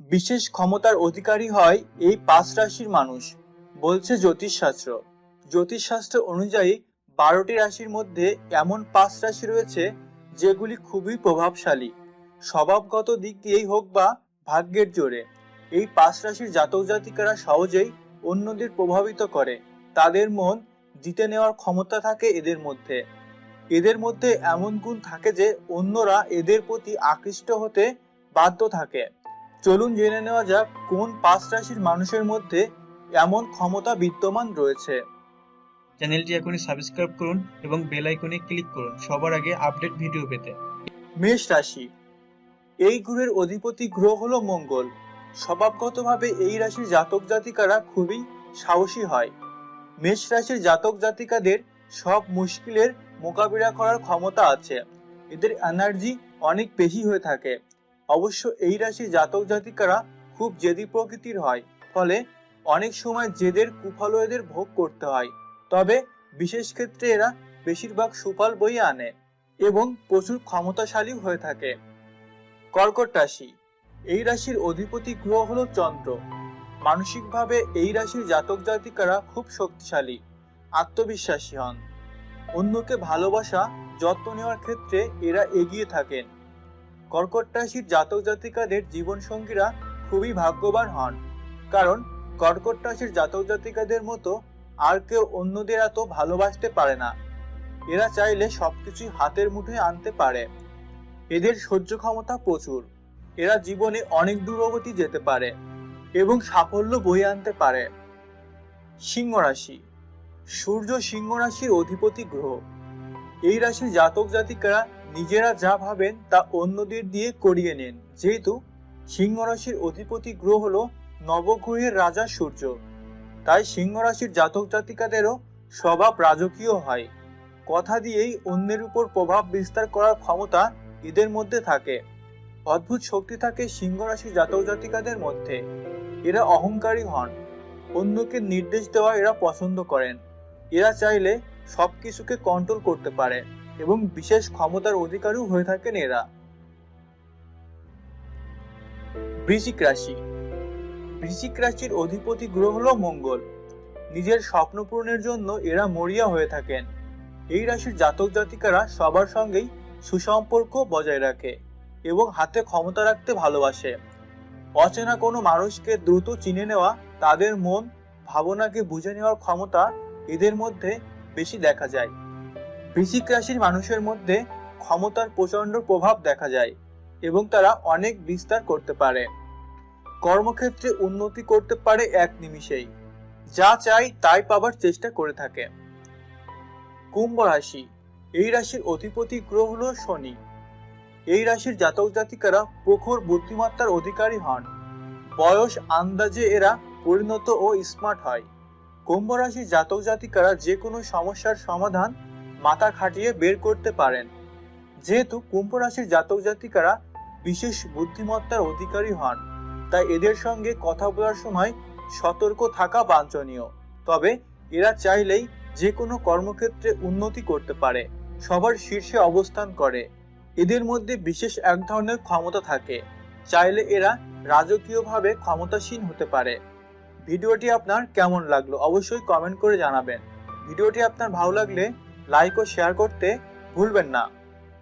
বিশেষ ক্ষমতার অধিকারী হয় এই পাঁচ রাশির মানুষ, বলছে জ্যোতিষশাস্ত্র। জ্যোতিষশাস্ত্র অনুযায়ী বারোটি রাশির মধ্যে এমন পাঁচ রাশি রয়েছে যেগুলি খুবই প্রভাবশালী। স্বভাবগত দিক দিয়েই হোক বা ভাগ্যের জোরে, এই পাঁচ রাশির জাতক জাতিকারা সহজেই অন্যদের প্রভাবিত করে। তাদের মন জিতে নেওয়ার ক্ষমতা থাকে এদের মধ্যে। এদের মধ্যে এমন গুণ থাকে যে অন্যরা এদের প্রতি আকৃষ্ট হতে বাধ্য থাকে। চলুন জেনে নেওয়া যাক কোন পাঁচ রাশির মানুষের মধ্যে এমন ক্ষমতা বিদ্যমান রয়েছে। চ্যানেলটি এখনই সাবস্ক্রাইব করুন এবং বেল আইকনে ক্লিক করুন সবার আগে আপডেট ভিডিও পেতে। মেষ রাশি। এই গ্রহের অধিপতি গ্রহ হলো মঙ্গল। স্বভাবগতভাবে এই রাশির জাতক জাতিকারা খুবই সাহসী হয়। মেষ রাশির জাতক জাতিকাদের সব মুশকিলের মোকাবিলা করার ক্ষমতা আছে। এদের এনার্জি অনেক বেশি হয়ে থাকে। অবশ্য এই রাশির জাতক জাতিকারা খুব জেদি প্রকৃতির হয়, ফলে অনেক সময় জেদের কুফল এদের ভোগ করতে হয়। তবে বিশেষ ক্ষেত্রে এরা বেশিরভাগ সুফল বই আনে এবং প্রচুর ক্ষমতাশালী হয়ে থাকে। কর্কট রাশি, এই রাশির অধিপতি গ্রহ হল চন্দ্র। মানসিকভাবে এই রাশির জাতক জাতিকারা খুব শক্তিশালী, আত্মবিশ্বাসী হন। অন্যকে ভালোবাসা, যত্ন নেওয়ার ক্ষেত্রে এরা এগিয়ে থাকেন। কর্কট রাশির জাতক জাতিকাদের জীবনসঙ্গীরা খুবই ভাগ্যবান হন। কারণ কর্কট রাশির জাতক জাতিকাদের মতো আর কেউ অন্যদের এত ভালোবাসতে পারে না। এরা চাইলে সবকিছুই হাতের মুঠোয় আনতে পারে। এদের সহ্য ক্ষমতা প্রচুর। এরা জীবনে অনেক দূরগতি যেতে পারে এবং সাফল্য বয়ে আনতে পারে। সিংহ রাশি। সূর্য সিংহ রাশির অধিপতি গ্রহ। এই রাশির জাতক জাতিকারা নিজেরা যা ভাবেন তা অন্যদের দিয়ে করিয়ে নেন। যেহেতু সিংহ রাশির অধিপতি গ্রহ হল নবগ্রহের রাজা সূর্য। তাই সিংহ রাশির জাতক জাতিকাদেরও স্বভাব রাজকীয় হয়। কথা দিয়েই অন্যের উপর প্রভাব বিস্তার করার ক্ষমতা এদের মধ্যে থাকে। অদ্ভুত শক্তি থাকে সিংহ রাশির জাতক জাতিকাদের মধ্যে। এরা অহংকারী হন। অন্যকে নির্দেশ দেওয়া এরা পছন্দ করেন। এরা চাইলে সব কিছুকে কন্ট্রোল করতে পারে। এবং বিশেষ ক্ষমতার অধিকারীও হয়ে থাকেন এরা। বৃশ্চিক রাশি। বৃশ্চিক রাশির অধিপতি গ্রহ হল মঙ্গল। নিজের স্বপ্ন পূরণের জন্য এরা মরিয়া হয়ে থাকেন। এই রাশির জাতক জাতিকারা সবার সঙ্গেই সুসম্পর্ক বজায় রাখে এবং হাতে ক্ষমতা রাখতে ভালোবাসে। অচেনা কোনো মানুষকে দ্রুত চিনে নেওয়া, তাদের মন, ভাবনাকে বুঝে নেওয়ার ক্ষমতা এদের মধ্যে বেশি দেখা যায়। বৃশ্চিক রাশির মানুষের মধ্যে ক্ষমতার প্রচণ্ড প্রভাব দেখা যায় এবং তারা অনেক বিস্তার করতে পারে। কর্মক্ষেত্রে উন্নতি করতে পারে এক নিমিষেই, যা চাই তাই পাবার চেষ্টা করে থাকে। কুম্ভ রাশি, এই রাশির অধিপতি গ্রহ হলো শনি। এই রাশির জাতক জাতিকারা প্রখর বুদ্ধিমত্তার অধিকারী হন। বয়স, আন্দাজে এরা পরিণত ও স্মার্ট হয়। কুম্ভ রাশির জাতক জাতিকারা যে কোনো সমস্যার সমাধান মাথা খাটিয়ে বের করতে পারেন। যেহেতু কুম্ভ রাশির জাতক জাতিকারা বিশেষ বুদ্ধিমত্তার অধিকারী হন, তাই এদের সঙ্গে কথা বলার সময় সতর্ক থাকা বাঞ্ছনীয়। তবে এরা চাইলেই যে কোনো কর্মক্ষেত্রে উন্নতি করতে পারে, সবার শীর্ষে অবস্থান করে। এদের মধ্যে বিশেষ এক ধরনের ক্ষমতা থাকে, চাইলে এরা রাজকীয়ভাবে ক্ষমতাসীন হতে পারে। ভিডিওটি আপনার কেমন লাগল অবশ্যই কমেন্ট করে জানাবেন। ভিডিওটি আপনার ভালো লাগলে লাইক ও শেয়ার করতে ভুলবেন না।